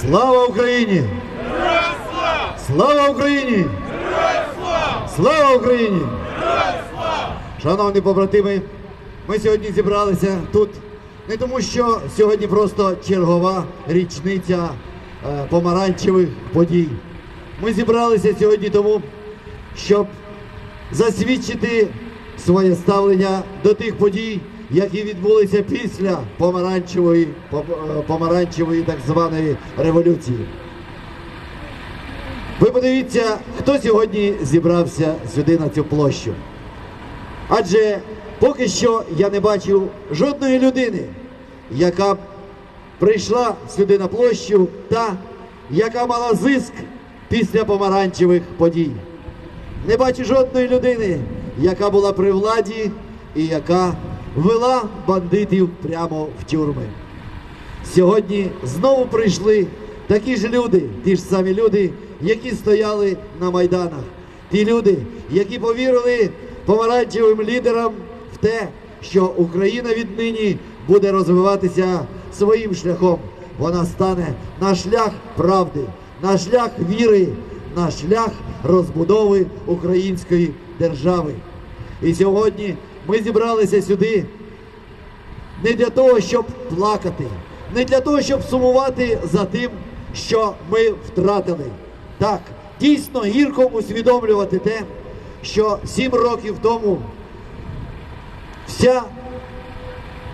Слава Україні! Слава Україні! Слава Україні! Шановні побратими, ми сьогодні зібралися тут не тому, що сьогодні просто чергова річниця е, помаранчевих подій. Ми зібралися сьогодні тому, щоб засвідчити своє ставлення до тих подій, які відбулися після помаранчевої, е, помаранчевої так званої революції. Ви подивіться, хто сьогодні зібрався сюди на цю площу. Адже поки що я не бачив жодної людини, яка б прийшла сюди на площу та яка мала зиск після помаранчевих подій. Не бачу жодної людини, яка була при владі і яка вела бандитів прямо в тюрми. Сьогодні знову прийшли такі ж люди, ті ж самі люди, які стояли на майданах. Ті люди, які повірили помаранчевим лідерам в те, що Україна віднині буде розвиватися своїм шляхом. Вона стане на шлях правди, на шлях віри, на шлях розбудови української держави. І сьогодні ми зібралися сюди не для того, щоб плакати, не для того, щоб сумувати за тим, що ми втратили. Так, дійсно гірко усвідомлювати те, що сім років тому вся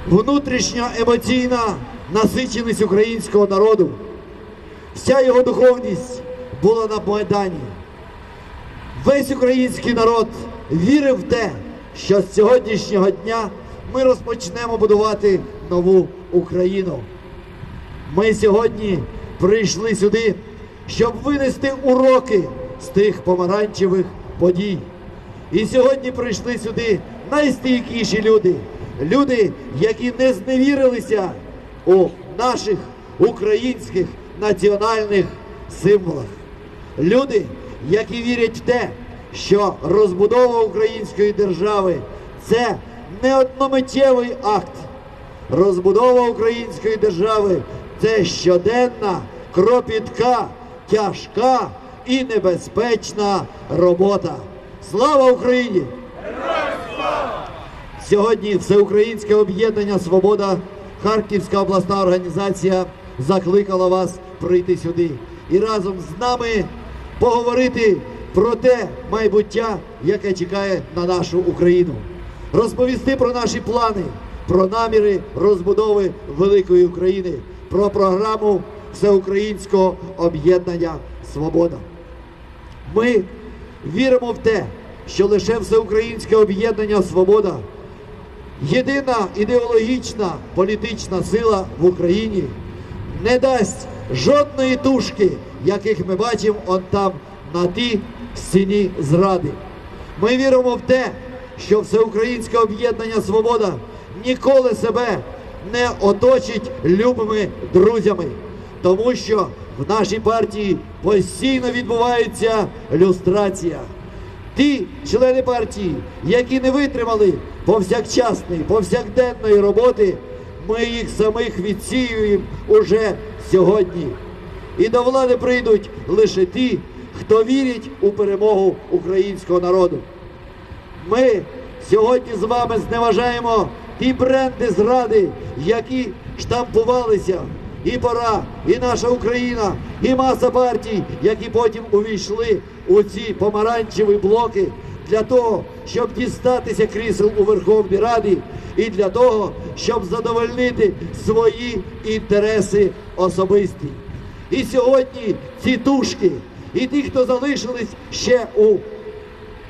внутрішня емоційна насиченість українського народу, вся його духовність була на Майдані. Весь український народ вірив в те, що з сьогоднішнього дня ми розпочнемо будувати нову Україну. Ми сьогодні прийшли сюди, щоб винести уроки з тих помаранчевих подій. І сьогодні прийшли сюди найстійкіші люди, люди, які не зневірилися у наших українських національних символах. Люди, які вірять в те, що розбудова української держави це не одномиттєвий акт. Розбудова української держави це щоденна, кропітка, тяжка і небезпечна робота. Слава Україні! Сьогодні Всеукраїнське об'єднання Свобода, Харківська обласна організація закликала вас прийти сюди і разом з нами поговорити про те майбуття, яке чекає на нашу Україну, розповісти про наші плани, про наміри розбудови великої України, про програму Всеукраїнського об'єднання Свобода. Ми віримо в те, що лише всеукраїнське об'єднання Свобода єдина ідеологічна політична сила в Україні не дасть жодної тушки, яких ми бачимо он там на тій стіні зради. Ми віримо в те, що всеукраїнське об'єднання Свобода ніколи себе не оточить любими друзями, тому що в нашій партії постійно відбувається люстрація. Ті члени партії, які не витримали повсякчасної, повсякденної роботи, ми їх самих відсіюємо уже сьогодні. І до влади прийдуть лише ті, хто вірить у перемогу українського народу. Ми сьогодні з вами зневажаємо ті бренди зради, які штампувалися. І пора, і наша Україна, і маса партій, які потім увійшли у ці помаранчеві блоки для того, щоб дістатися крісел у Верховній Раді, і для того, щоб задовольнити свої інтереси особисті. І сьогодні ці тушки, і ті, хто залишились ще у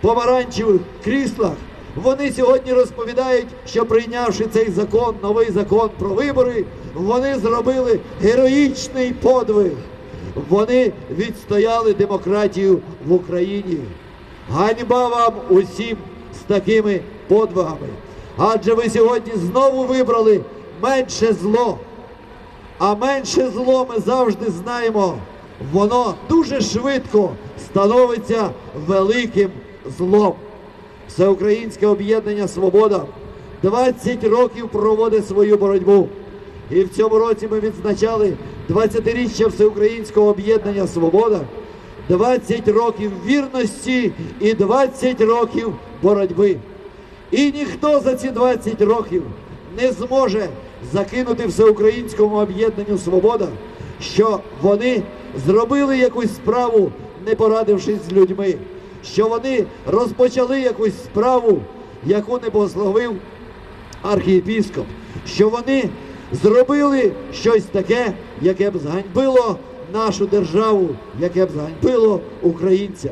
помаранчевих кріслах. Вони сьогодні розповідають, що прийнявши цей закон, новий закон про вибори, вони зробили героїчний подвиг. Вони відстояли демократію в Україні. Ганьба вам усім з такими подвигами. Адже ви сьогодні знову вибрали менше зло. А менше зло ми завжди знаємо, воно дуже швидко становиться великим злом. Всеукраїнське об'єднання Свобода 20 років проводить свою боротьбу. І в цьому році ми відзначали 20-річчя Всеукраїнського об'єднання Свобода, 20 років вірності і 20 років боротьби. І ніхто за ці 20 років не зможе закинути всеукраїнському об'єднанню Свобода, що вони зробили якусь справу, не порадившись з людьми, що вони розпочали якусь справу, яку не благословив архієпіскоп, що вони зробили щось таке, яке б зганьбило нашу державу, яке б зганьбило українця.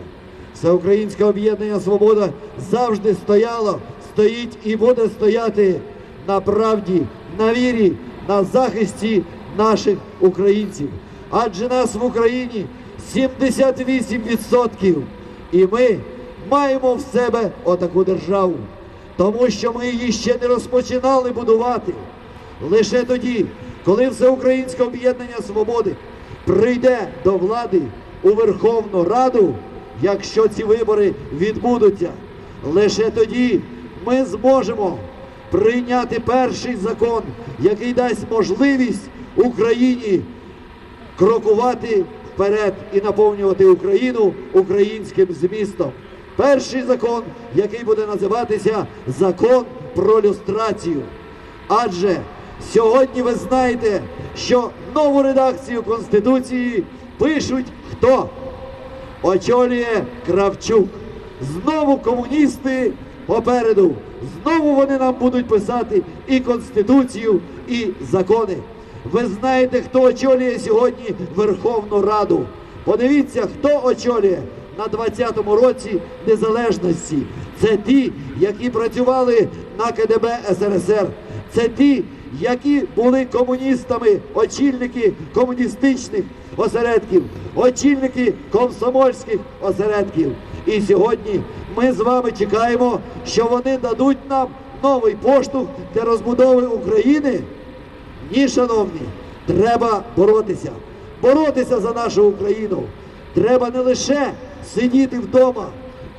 Всеукраїнське об'єднання Свобода завжди стояло, стоїть і буде стояти на правді, на вірі, на захисті наших українців. Адже нас в Україні 78%. І ми маємо в себе отаку державу, тому що ми її ще не розпочинали будувати. Лише тоді, коли Всеукраїнське об'єднання свободи прийде до влади у Верховну Раду, якщо ці вибори відбудуться, лише тоді ми зможемо прийняти перший закон, який дасть можливість Україні крокувати вперед і наповнювати Україну українським змістом. Перший закон, який буде називатися закон про люстрацію. Адже сьогодні ви знаєте, що нову редакцію Конституції пишуть хто? Очолює Кравчук. Знову комуністи попереду. Знову вони нам будуть писати і Конституцію, і закони. Ви знаєте, хто очолює сьогодні Верховну Раду. Подивіться, хто очолює на 20-му році незалежності. Це ті, які працювали на КДБ СРСР. Це ті, які були комуністами, очільники комуністичних осередків, очільники комсомольських осередків. І сьогодні ми з вами чекаємо, що вони дадуть нам новий поштовх для розбудови України. Ні, шановні, треба боротися. Боротися за нашу Україну. Треба не лише сидіти вдома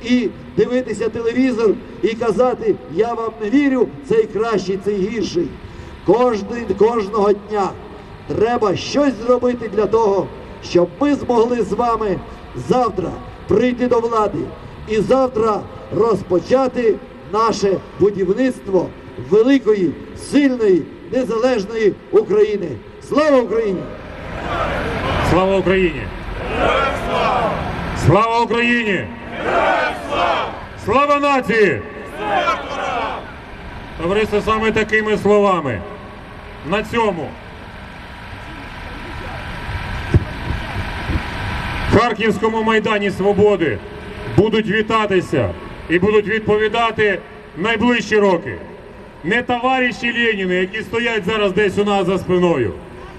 і дивитися телевізор і казати, я вам не вірю, цей кращий, цей гірший. Кожний, кожного дня треба щось зробити для того, щоб ми змогли з вами завтра прийти до влади і завтра розпочати наше будівництво великої, сильної, незалежної України. Слава Україні! Слава Україні! Слава Україні! Слава нації! Товариство саме такими словами. На цьому Харківському майдані Свободи будуть вітатися і будуть відповідати найближчі роки. Не товариші Леніни, які стоять зараз десь у нас за спиною,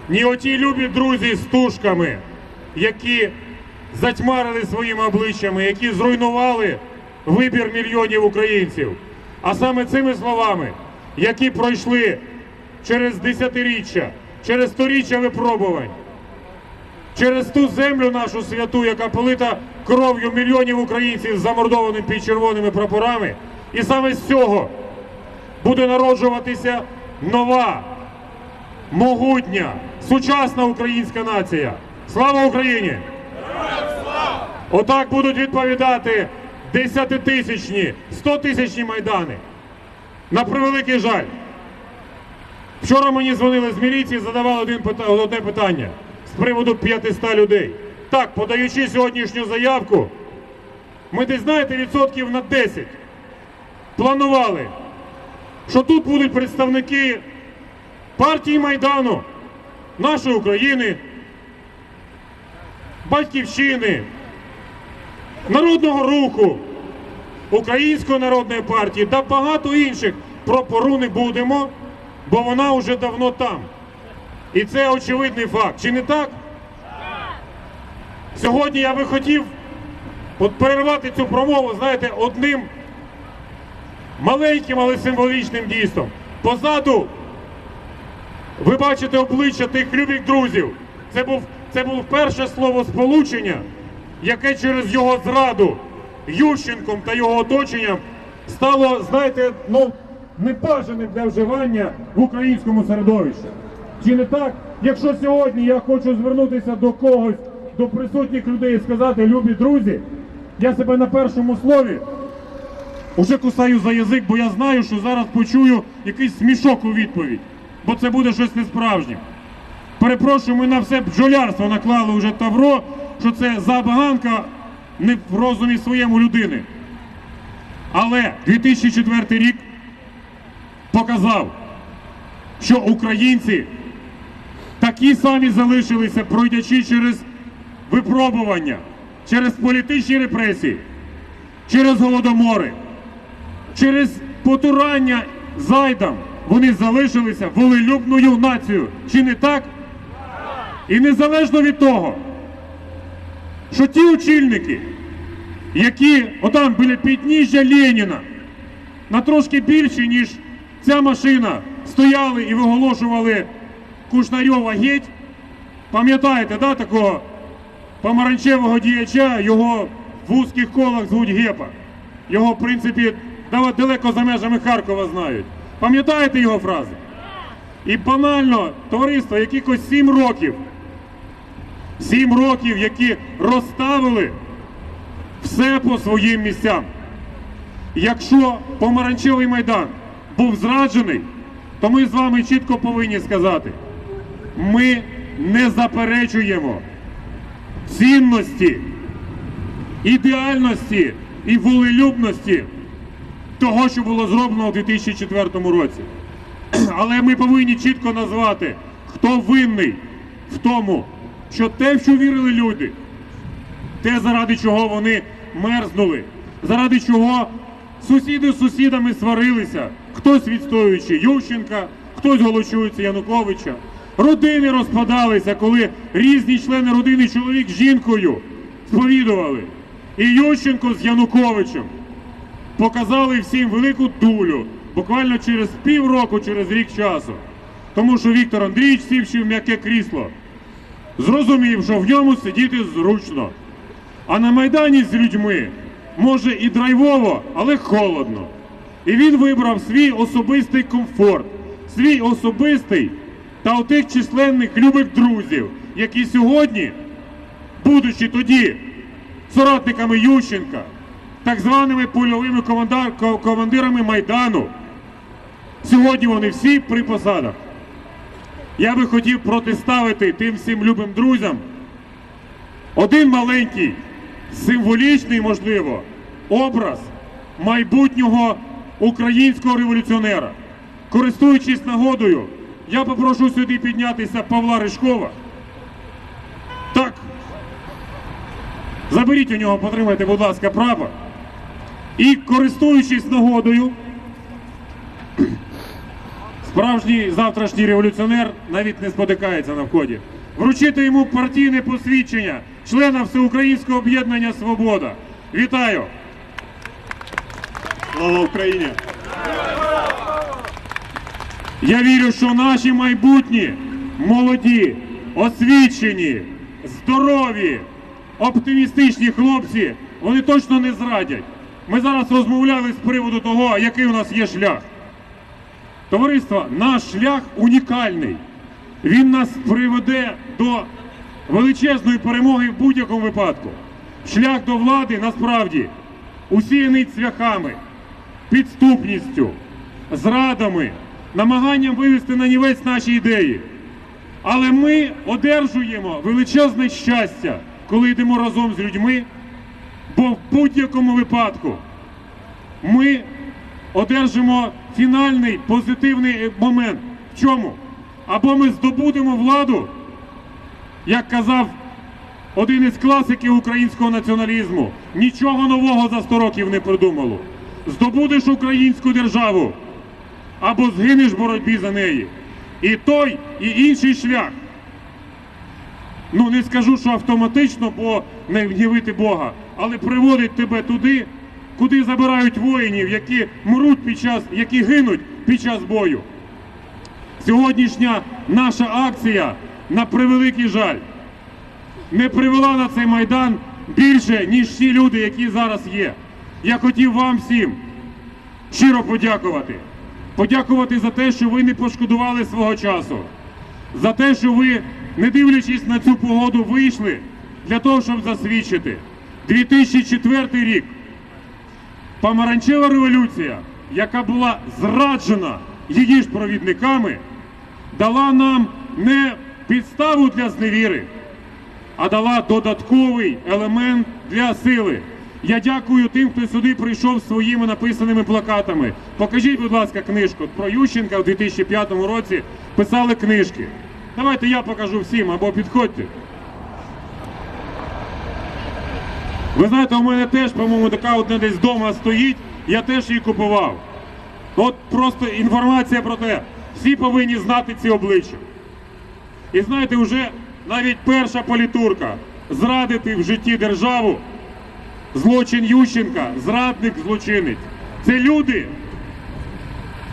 ні оті любі друзі з тушками, які затьмарили своїми обличчями, які зруйнували вибір мільйонів українців. А саме цими словами, які пройшли через десятиріччя, через сторіччя випробувань, через ту землю нашу святу, яка полита кров'ю мільйонів українців, замордованих під червоними прапорами, і саме з цього буде народжуватися нова, могутня, сучасна українська нація. Слава Україні! Отак будуть відповідати десятитисячні, стотисячні майдани. На превеликий жаль. Вчора мені дзвонили з міліції, задавали одне питання з приводу 500 людей. Так, подаючи сьогоднішню заявку, ми десь знаєте відсотків на 10 планували, що тут будуть представники партії Майдану, нашої України, Батьківщини, Народного руху, Української народної партії та багато інших. Про пору не будемо, бо вона вже давно там. І це очевидний факт. Чи не так? Сьогодні я би хотів от перервати цю промову, знаєте, одним маленьким, але символічним дійством. Позаду ви бачите обличчя тих любих друзів. Це був це було перше слово сполучення, яке через його зраду Ющенком та його оточенням стало, знаєте, ну небажаним для вживання в українському середовищі. Чи не так? Якщо сьогодні я хочу звернутися до когось, до присутніх людей і сказати, любі друзі, я себе на першому слові уже кусаю за язик, бо я знаю, що зараз почую якийсь смішок у відповідь, бо це буде щось несправжнє. Перепрошую, ми на все бджолярство наклали вже тавро, що це забаганка не в розумі своєму людини. Але 2004 рік показав, що українці такі самі залишилися, пройдячи через випробування, через політичні репресії, через голодомори, через потурання зайдам. Вони залишилися волелюбною нацією. Чи не так? І незалежно від того, що ті очільники, які отам біля підніжжя Леніна, на трошки більше, ніж ця машина, стояли і виголошували Кушнарьова геть. Пам'ятаєте, да, такого помаранчевого діяча, його в вузьких колах звуть Гепа. Його, в принципі, далеко за межами Харкова знають. Пам'ятаєте його фрази? І банально, товариство, якихось сім років, сім років, які розставили все по своїм місцям. Якщо помаранчевий майдан був зраджений, то ми з вами чітко повинні сказати: ми не заперечуємо цінності, ідеальності і волелюбності того, що було зроблено у 2004 році. Але ми повинні чітко назвати, хто винний в тому, що те, в що вірили люди, те, заради чого вони мерзнули, заради чого сусіди з сусідами сварилися, хтось відстоюючи Ющенка, хтось голочується Януковича. Родини розпадалися, коли різні члени родини, чоловік з жінкою сповідували. І Ющенко з Януковичем показали всім велику дулю буквально через півроку, через рік часу. Тому що Віктор Андрійович, сівши в м'яке крісло, зрозумів, що в ньому сидіти зручно. А на Майдані з людьми може і драйвово, але холодно. І він вибрав свій особистий комфорт, свій особистий та отих численних любих друзів, які сьогодні, будучи тоді соратниками Ющенка, так званими польовими командирами Майдану, сьогодні вони всі при посадах. Я би хотів протиставити тим всім любим друзям один маленький, символічний, можливо, образ майбутнього українського революціонера. Користуючись нагодою, я попрошу сюди піднятися Павла Ришкова. Так. Заберіть у нього, потримайте, будь ласка, прапор. І користуючись нагодою, Справжній завтрашній революціонер навіть не спотикається на вході. Вручити йому партійне посвідчення члена Всеукраїнського об'єднання Свобода. Вітаю! Слава Україні! Я вірю, що наші майбутні, молоді, освічені, здорові, оптимістичні хлопці, вони точно не зрадять. Ми зараз розмовляли з приводу того, який у нас є шлях. Товариство, наш шлях унікальний. Він нас приведе до величезної перемоги в будь-якому випадку. Шлях до влади насправді усіяний цвяхами, підступністю, зрадами, намаганням вивести на нівець наші ідеї. Але ми одержуємо величезне щастя, коли йдемо разом з людьми, бо в будь-якому випадку ми одержимо фінальний позитивний момент. В чому? Або ми здобудемо владу, як казав один із класиків українського націоналізму, нічого нового за 100 років не придумало. Здобудеш українську державу, або згинеш в боротьбі за неї. І той, і інший шлях. Ну не скажу, що автоматично, бо не гнівити Бога, але приводить тебе туди, куди забирають воїнів, які мруть під час, які гинуть під час бою. Сьогоднішня наша акція, на превеликий жаль, не привела на цей майдан більше, ніж ті люди, які зараз є. Я хотів вам всім щиро подякувати. Подякувати за те, що ви не пошкодували свого часу. за те, що ви, не дивлячись на цю погоду, вийшли для того, щоб засвідчити 2004 рік. Помаранчева революція, яка була зраджена її ж провідниками, дала нам не підставу для зневіри, а дала додатковий елемент для сили. Я дякую тим, хто сюди прийшов своїми написаними плакатами. Покажіть, будь ласка, книжку. Про Ющенка в 2005 році писали книжки. Давайте я покажу всім або підходьте. Ви знаєте, у мене теж, по-моєму, така одна десь вдома стоїть, я теж її купував. От просто інформація про те, всі повинні знати ці обличчя. І знаєте, вже навіть перша політурка зрадити в житті державу, злочин Ющенка, зрадник, злочинець. Це люди,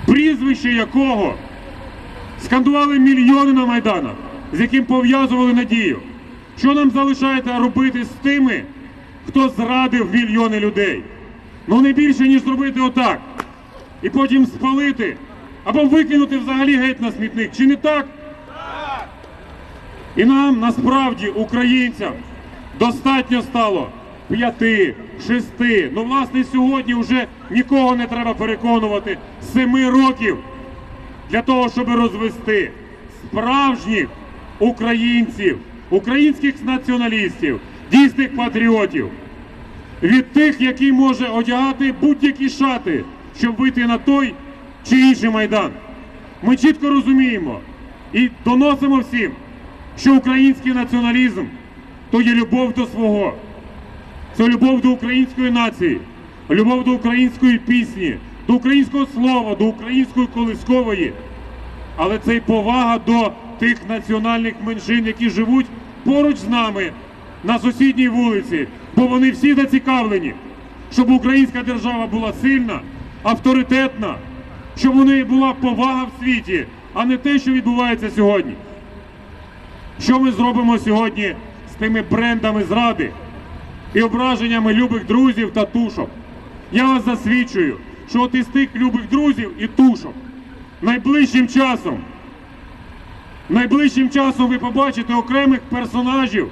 прізвище якого скандували мільйони на майданах, з яким пов'язували надію. Що нам залишається робити з тими, хто зрадив мільйони людей? Ну не більше, ніж зробити отак. І потім спалити або викинути взагалі геть на смітник. Чи не так? І нам насправді, українцям, достатньо стало п'яти, шести. Ну, власне, сьогодні вже нікого не треба переконувати. Семи років для того, щоб розвести справжніх українців, українських націоналістів, дійсних патріотів, від тих, які може одягати будь-які шати, щоб вийти на той чи інший майдан. Ми чітко розуміємо і доносимо всім, що український націоналізм то є любов до свого, це любов до української нації, любов до української пісні, до українського слова, до української колискової. Але це й повага до тих національних меншин, які живуть поруч з нами на сусідній вулиці, бо вони всі зацікавлені, щоб українська держава була сильна, авторитетна, щоб у неї була повага в світі, а не те, що відбувається сьогодні. Що ми зробимо сьогодні з тими брендами зради і ображеннями любих друзів та тушок? Я вас засвідчую, що от із тих любих друзів і тушок найближчим часом, найближчим часом ви побачите окремих персонажів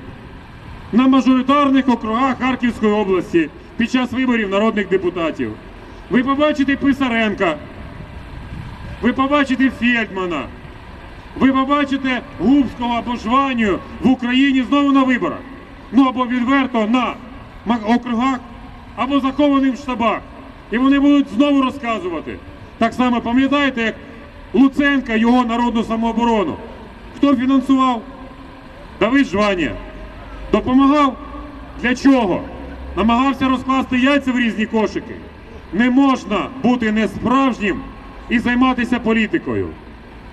на мажоритарних округах Харківської області під час виборів народних депутатів. Ви побачите Писаренка, ви побачите Фельдмана, ви побачите Губського або Жванію в Україні знову на виборах. Ну або відверто на округах, або захованим в штабах. І вони будуть знову розказувати. Так само пам'ятаєте, як Луценка, його народну самооборону. Хто фінансував? Давид Жванія. Допомагав? Для чого? Намагався розкласти яйця в різні кошики. Не можна бути несправжнім і займатися політикою.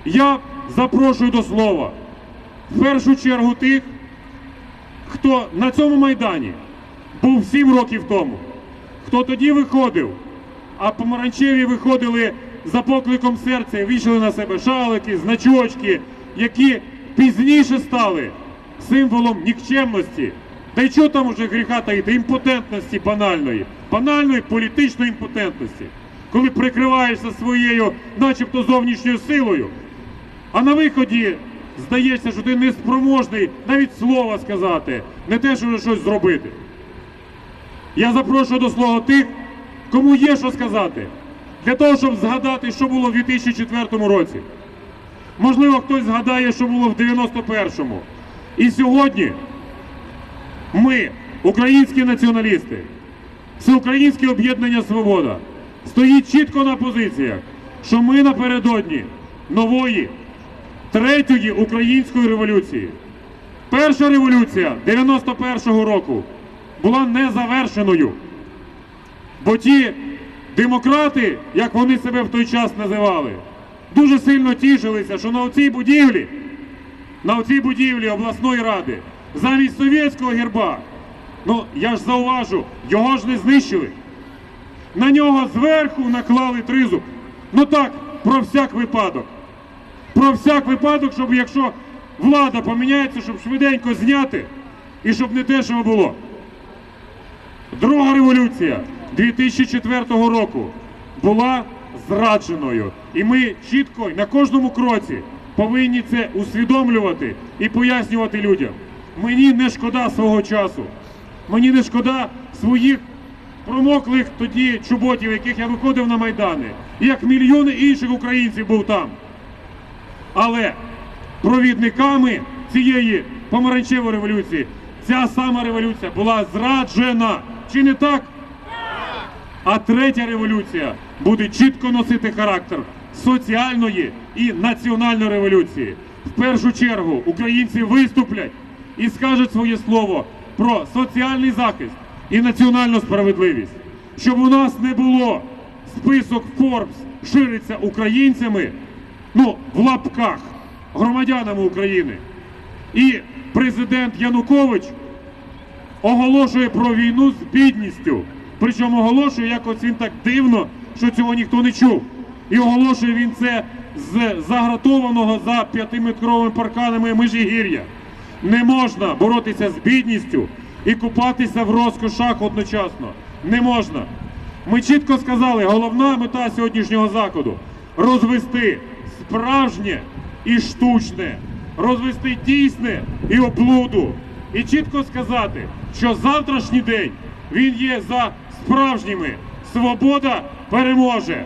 Я запрошую до слова в першу чергу тих, хто на цьому майдані був сім років тому, хто тоді виходив, а помаранчеві виходили за покликом серця і вішали на себе шалики, значочки, які пізніше стали символом нікчемності. Та й чого там уже гріха таїти? Імпотентності банальної, банальної політичної імпотентності, коли прикриваєшся своєю, начебто зовнішньою силою, а на виході здається, що ти неспроможний навіть слова сказати, не те, що щось зробити. Я запрошую до слова тих, кому є що сказати, для того, щоб згадати, що було в 2004 році. Можливо, хтось згадає, що було в 91-му. І сьогодні ми, українські націоналісти, Всеукраїнське об'єднання Свобода, стоїть чітко на позиціях, що ми напередодні нової третьої української революції. Перша революція 91-го року була незавершеною. Бо ті демократи, як вони себе в той час називали, дуже сильно тішилися, що на цій будівлі, на цій будівлі обласної ради, замість совєтського герба, ну я ж зауважу, його ж не знищили. На нього зверху наклали тризуб. Ну так, про всяк випадок. Про всяк випадок, щоб якщо влада поміняється, щоб швиденько зняти і щоб не те, що було. Друга революція 2004 року була зрадженою. І ми чітко на кожному кроці повинні це усвідомлювати і пояснювати людям. Мені не шкода свого часу. Мені не шкода своїх промоклих тоді чоботів, яких я виходив на майдани, як мільйони інших українців був там. Але провідниками цієї помаранчевої революції ця сама революція була зраджена. Чи не так? А третя революція буде чітко носити характер соціальної і національної революції. В першу чергу українці виступлять і скажуть своє слово про соціальний захист і національну справедливість, щоб у нас не було список Forbes шириться українцями, ну в лапках, громадянами України. І президент Янукович оголошує про війну з бідністю. Причому оголошує якось він так дивно, що цього ніхто не чув. І оголошує він це з загратованого за п'ятиметровими парканами Межигір'я. Не можна боротися з бідністю і купатися в розкошах одночасно. Не можна. Ми чітко сказали, головна мета сьогоднішнього заходу розвести справжнє і штучне, розвести дійсне і облуду. І чітко сказати, що завтрашній день він є за справжніми. Свобода переможе!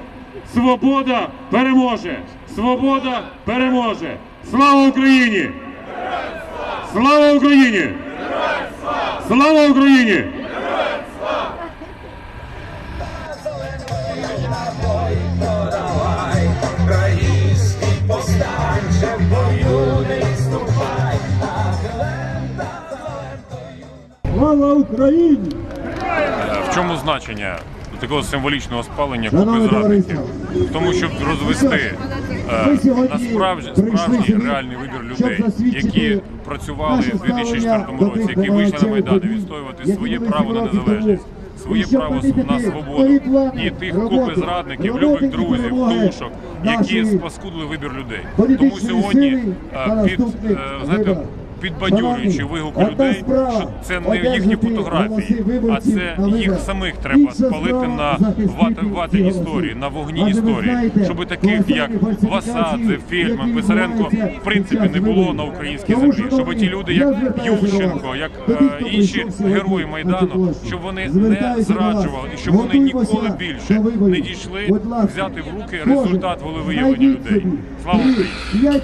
Свобода переможе! Свобода переможе! Слава Україні! Слава Україні! Слава Україні! Український повстанче бою не відступай, Слава Україні! В чому значення такого символічного спалення купи зрадників? В тому, щоб розвести е, сьогодні справжній, реальний вибір людей, які працювали в 2004 році, які вийшли на майдани, відстоювати своє право на незалежність, своє право на свободу і тих купи зрадників, любих друзів, душок, які спаскудили вибір людей. Тому сьогодні е, під е, знаєте, Шановні, вигуки людей, що це не їхні фотографії, а це їх самих треба спалити на ват, історії, на вогні історії, щоб таких як Васадзе, Фельдман, Писаренко в принципі не було на українській землі, щоб ті люди, як Ющенко, як е, інші герої майдану, щоб вони не зраджували і щоб вони ніколи більше не дійшли взяти в руки результат волевиявлення людей. Слава Україні!